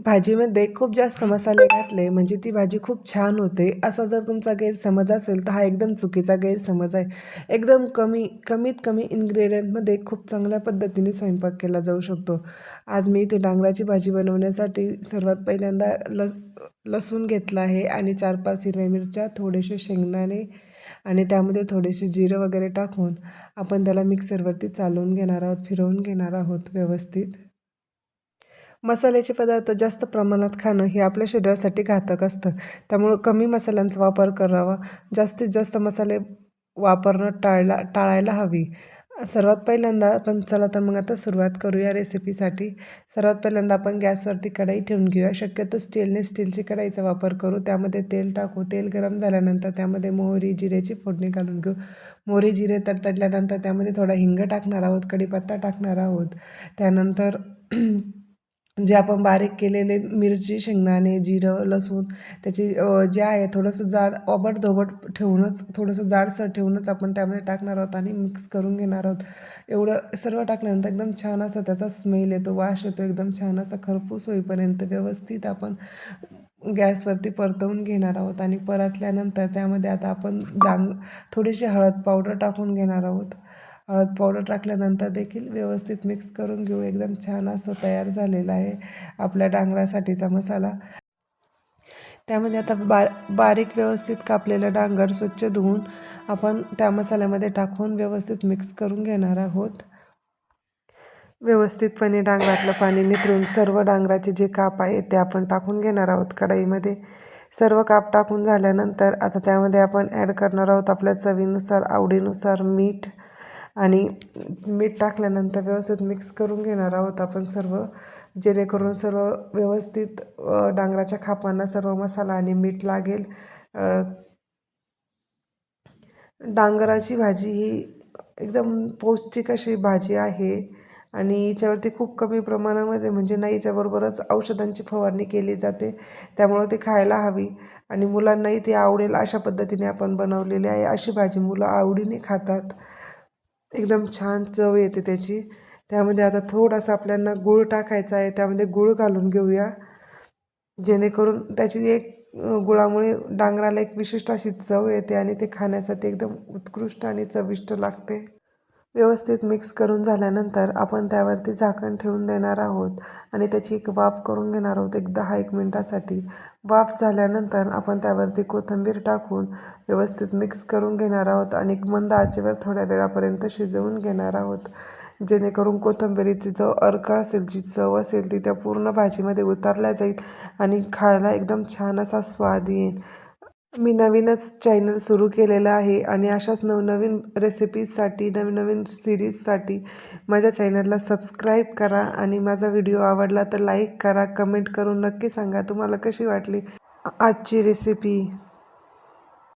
भाजीमध्ये खूप जास्त मसाले घातले म्हणजे ती भाजी खूप छान होते. असा जर तुमचा गैरसमज असेल तर हा एकदम चुकीचा गैरसमज आहे. एकदम कमी कमीत कमी इन्ग्रेडियंटमध्ये खूप चांगल्या पद्धतीने स्वयंपाक केला जाऊ शकतो. आज मी इथे डांगराची भाजी बनवण्यासाठी सर्वात पहिल्यांदा ल लसूण घेतला आहे आणि चार पाच हिरव्या मिरच्या थोडेसे शेंगदाणे आणि त्यामध्ये थोडेसे जिरं वगैरे टाकून आपण त्याला मिक्सरवरती चालवून घेणार आहोत फिरवून घेणार आहोत व्यवस्थित. मसाल्याचे पदार्थ जास्त प्रमाणात खाणं हे आपल्या शरीरासाठी घातक असतं. त्यामुळं कमी मसाल्यांचा वापर करावा. जास्तीत जास्त मसाले वापरणं टाळला टाळायला हवी. सर्वात पहिल्यांदा आपण चला तर मग आता सुरुवात करूया रेसिपीसाठी. सर्वात पहिल्यांदा आपण गॅसवरती कढाई ठेवून घेऊया. शक्यतो स्टीलने स्टीलची कढाईचा वापर करू. त्यामध्ये तेल टाकू. तेल गरम झाल्यानंतर त्यामध्ये मोहरी जिऱ्याची फोडणी घालून घेऊ. मोहरी जिरे तडतडल्यानंतर त्यामध्ये थोडा हिंग टाकणार आहोत. कढीपत्ता टाकणार आहोत. त्यानंतर जे आपण बारीक केलेले मिरची शेंगदाणे जिरं लसूण त्याची जे आहे थोडंसं जाड ओबडधोबड ठेवूनच थोडंसं जाडसर ठेवूनच आपण त्यामध्ये टाकणार आहोत आणि मिक्स करून घेणार आहोत. एवढं सर्व टाकल्यानंतर एकदम छान असं त्याचा स्मेल येतो वास येतो एकदम छान असा खरपूस होईपर्यंत व्यवस्थित आपण गॅसवरती परतवून घेणार आहोत आणि परतल्यानंतर त्यामध्ये आता आपण डांग थोडीशी हळद पावडर टाकून घेणार आहोत. हळद पावडर टाकल्यानंतर देखील व्यवस्थित मिक्स करून घेऊ. एकदम छान असं तयार झालेलं आहे आपल्या डांगरासाठीचा मसाला. त्यामध्ये आता बा बारीक व्यवस्थित कापलेलं डांगर स्वच्छ धुवून आपण त्या मसाल्यामध्ये टाकून व्यवस्थित मिक्स करून घेणार आहोत. व्यवस्थितपणे डांगरातलं पाणी निथळून सर्व डांगराचे जे काप आहेत ते आपण टाकून घेणार आहोत कढईमध्ये. सर्व काप टाकून झाल्यानंतर आता त्यामध्ये आपण ॲड करणार आहोत आपल्या चवीनुसार आवडीनुसार मीठ आणि मीठ टाकल्यानंतर व्यवस्थित मिक्स करून घेणार आहोत आपण सर्व जेणेकरून सर्व व्यवस्थित डांगराच्या खापांना सर्व मसाला आणि मीठ लागेल. डांगराची भाजी ही एकदम पौष्टिक अशी भाजी आहे आणि याच्यावरती खूप कमी प्रमाणामध्ये म्हणजे नाही याच्याबरोबरच औषधांची फवारणी केली जाते त्यामुळं ती खायला हवी आणि मुलांनाही ती आवडेल अशा पद्धतीने आपण बनवलेली आहे. अशी भाजी मुलं आवडीने खातात. एकदम छान चव येते त्याची. त्यामध्ये आता थोडासा आपल्याला गूळ टाकायचा आहे त्यामध्ये गूळ घालून घेऊया. जेणेकरून त्याची एक गुळामुळे डांगराला एक विशिष्ट अशी चव येते आणि ते खाण्यासाठी एकदम उत्कृष्ट आणि चविष्ट लागते. व्यवस्थित मिक्स करून झाल्यानंतर आपण त्यावरती झाकण ठेवून देणार आहोत आणि त्याची एक वाफ करून घेणार आहोत एक दहा एक मिनटासाठी. वाफ झाल्यानंतर आपण त्यावरती कोथिंबीर टाकून व्यवस्थित मिक्स करून घेणार आहोत आणि मंद आचेवर थोड्या वेळापर्यंत शिजवून घेणार आहोत. जेणेकरून कोथिंबिरीची जो अर्क असेल जी चव असेल ती त्या पूर्ण भाजीमध्ये उतारल्या जाईल आणि खायला एकदम छान असा स्वाद येईल. मी नवीनच चॅनल सुरू केलेलं आहे आणि अशाच नवनवीन रेसिपीजसाठी नवनवीन सिरीजसाठी माझ्या चॅनलला सबस्क्राईब करा आणि माझा व्हिडिओ आवडला तर लाईक करा कमेंट करून नक्की सांगा तुम्हाला कशी वाटली आजची रेसिपी